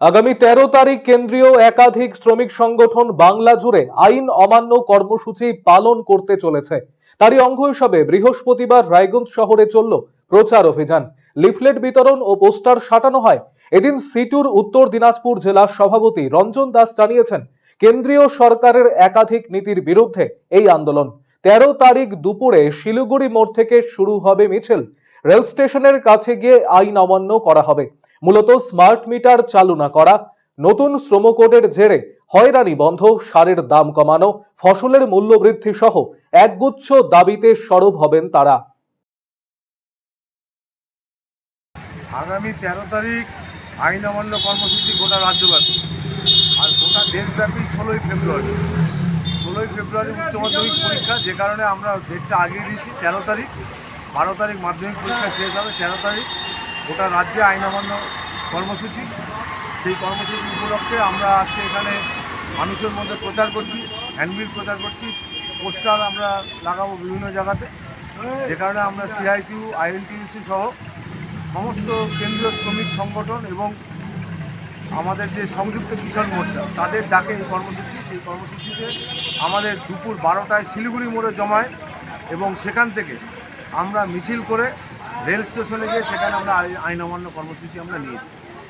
আগামী তেরো তারিখ কেন্দ্রীয় একাধিক শ্রমিক সংগঠন বাংলা জুড়ে আইন অমান্য কর্মসূচি পালন করতে চলেছে। তারই অঙ্গ হিসাবে বৃহস্পতিবার রায়গঞ্জ শহরে চলল প্রচার অভিযান। লিফলেট বিতরণ ও পোস্টার সাটানো হয়। এদিন সিটুর উত্তর দিনাজপুর জেলার সভাপতি রঞ্জন দাস জানিয়েছেন, কেন্দ্রীয় সরকারের একাধিক নীতির বিরুদ্ধে এই আন্দোলন। তেরো তারিখ দুপুরে শিলিগুড়ি মোড় থেকে শুরু হবে মিছিল। রেল স্টেশনের কাছে গিয়ে আইন অমান্য করা হবে। মূলত স্মার্ট মিটার চালু না করা, নতুন শ্রম কোডের জেরে হয়রানি বন্ধ, সারের দাম কমানো, ফসলের মূল্য বৃদ্ধি সহ একগুচ্ছ দাবিতে সরব হবেন তারা। আগামী তেরো তারিখ আইন অমান্য কর্মসূচি গোটা রাজ্যব্যাপী। আর গোটা দেশব্যাপী ষোলোই ফেব্রুয়ারি। ষোলোই ফেব্রুয়ারি উচ্চ মাধ্যমিক পরীক্ষা, যে কারণে আমরা ডেটটা আগিয়ে দিয়েছি, তেরো তারিখ। বারো তারিখ মাধ্যমিক পরীক্ষা শেষ হবে, তেরো তারিখ। গোটা রাজ্যে আইন অমান্য কর্মসূচি। সেই কর্মসূচি উপলক্ষে আমরা আজকে এখানে মানুষের মধ্যে প্রচার করছি হ্যান্ডবিল প্রচার করছি। পোস্টার আমরা লাগাবো বিভিন্ন জায়গাতে। যে কারণে আমরা সিআইটিউ আইএনটিউসি সহ সমস্ত কেন্দ্রীয় শ্রমিক সংগঠন এবং আমাদের যে সংযুক্ত কিষাণ মোর্চা, তাদের ডাকে এই কর্মসূচি। সেই কর্মসূচিতে আমাদের দুপুর বারোটায় শিলিগুড়ি মোড়ে জমায় এবং সেখান থেকে আমরা মিছিল করে রেল স্টেশনে গিয়ে সেখানে আমরা আই- আইন অমান্য কর্মসূচি আমরা নিয়েছি।